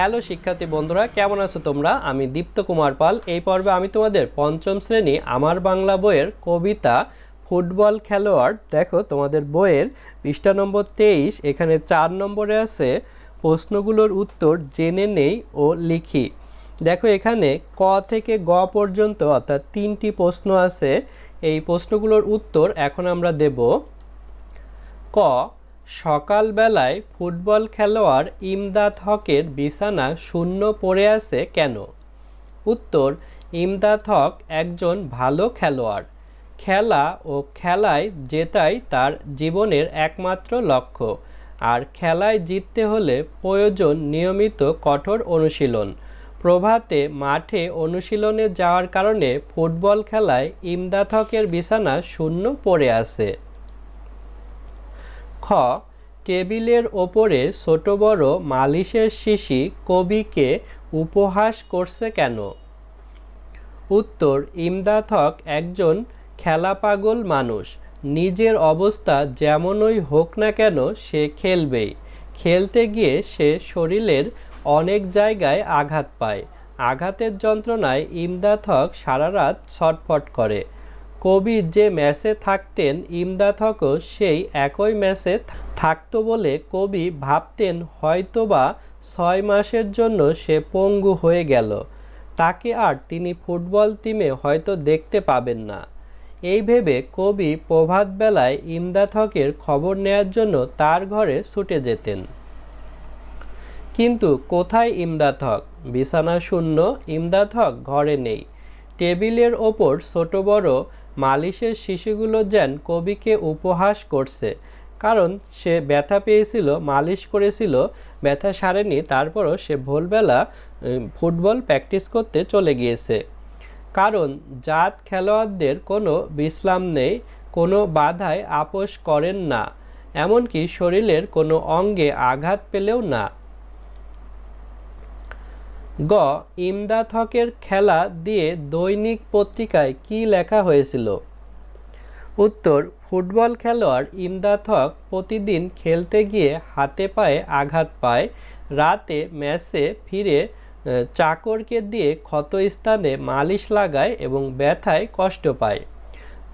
Hello শিক্ষার্থী বন্ধুরা, কেমন আছো তোমরা? আমি দীপ্ত কুমার পাল। এই পর্বে আমি তোমাদের পঞ্চম শ্রেণি আমার বাংলা বইয়ের কবিতা ফুটবল খেলোয়াড়, দেখো তোমাদের বইয়ের পৃষ্ঠা নম্বর তেইশ, এখানে চার নম্বরে আছে, প্রশ্নগুলোর উত্তর জেনে নেই ও লিখি। দেখো এখানে ক থেকে গ পর্যন্ত, অর্থাৎ তিনটি প্রশ্ন আছে, এই প্রশ্নগুলোর উত্তর এখন আমরা দেব। ক সকালবেলায় ফুটবল খেলোয়াড় ইমদাদ হকের বিছানা শূন্য পড়ে আছে কেন? উত্তর, ইমদাদ হক একজন ভালো খেলোয়াড়। খেলা ও খেলায় জেতাই তার জীবনের একমাত্র লক্ষ্য। আর খেলায় জিততে হলে প্রয়োজন নিয়মিত কঠোর অনুশীলন। প্রভাতে মাঠে অনুশীলনে যাওয়ার কারণে ফুটবল খেলায় ইমদাদ হকের বিছানা শূন্য পড়ে আছে। খ, টেবিলের ওপরে ছোট বড় মালিশের শিশি কবিকে উপহাস করছে কেন? উত্তর ইমদাদ হক একজন খেলা পাগল মানুষ। নিজের অবস্থা যেমনই হোক না কেন সে খেলবেই। খেলতে গিয়ে সে শরীরের অনেক জায়গায় আঘাত পায়। আঘাতের যন্ত্রণায় ইমদাদ হক সারা রাত ছটফট করে। কবি যে ম্যাচে থাকতেন, ইমদাদ সেই একই ম্যাচে থাকতো বলে কবি ভাবতেন হয়তোবা ছয় মাসের জন্য সে পঙ্গু হয়ে গেল। তাকে আর তিনি ফুটবল টিমে হয়তো দেখতে পাবেন না। এই ভেবে কবি প্রভাতবেলায় ইমদাদ হকের খবর নেয়ার জন্য তার ঘরে ছুটে যেতেন। কিন্তু কোথায় ইমদাদ হক? বিছানা শূন্য, ইমদাদ হক ঘরে নেই। টেবিলের ওপর ছোট বড় মালিশের শিশুগুলো যেন কবিকে উপহাস করছে। কারণ সে ব্যথা পেয়েছিল, মালিশ করেছিল, ব্যথা সারেনি, তারপরও সে ভোরবেলা ফুটবল প্র্যাকটিস করতে চলে গিয়েছে। কারণ জাত খেলোয়াড়দের কোনো বিশ্রাম নেই, কোনো বাধায় আপোষ করেন না। এমনকি শরীরের কোনো অঙ্গে আঘাত পেলেও না। গ ইমদাদ হকের খেলা দিয়ে দৈনিক পত্রিকায় কি লেখা হয়েছিল? উত্তর, ফুটবল খেলোয়াড় ইমদাদ হক প্রতিদিন খেলতে গিয়ে হাতে পায়ে আঘাত পায়, রাতে ম্যাচে ফিরে চাকরকে দিয়ে ক্ষতস্থানে মালিশ লাগায় এবং ব্যথায় কষ্ট পায়।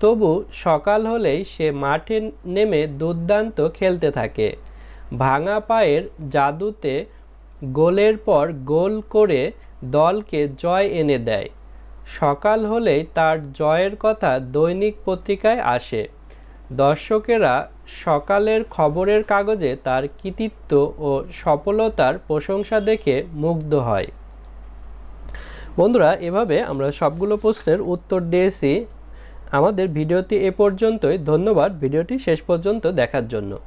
তবু সকাল হলেই সে মাঠে নেমে দুর্দান্ত খেলতে থাকে। ভাঙা পায়ের জাদুতে গোলের পর গোল করে দলকে জয় এনে দেয়। সকাল হলেই তার জয়ের কথা দৈনিক পত্রিকায় আসে। দর্শকেরা সকালের খবরের কাগজে তার কৃতিত্ব ও সফলতার প্রশংসা দেখে মুগ্ধ হয়। বন্ধুরা, এভাবে আমরা সবগুলো প্রশ্নের উত্তর দিয়েছি। আমাদের ভিডিওটি এ পর্যন্তই। ধন্যবাদ। ভিডিওটি শেষ পর্যন্ত দেখার জন্য।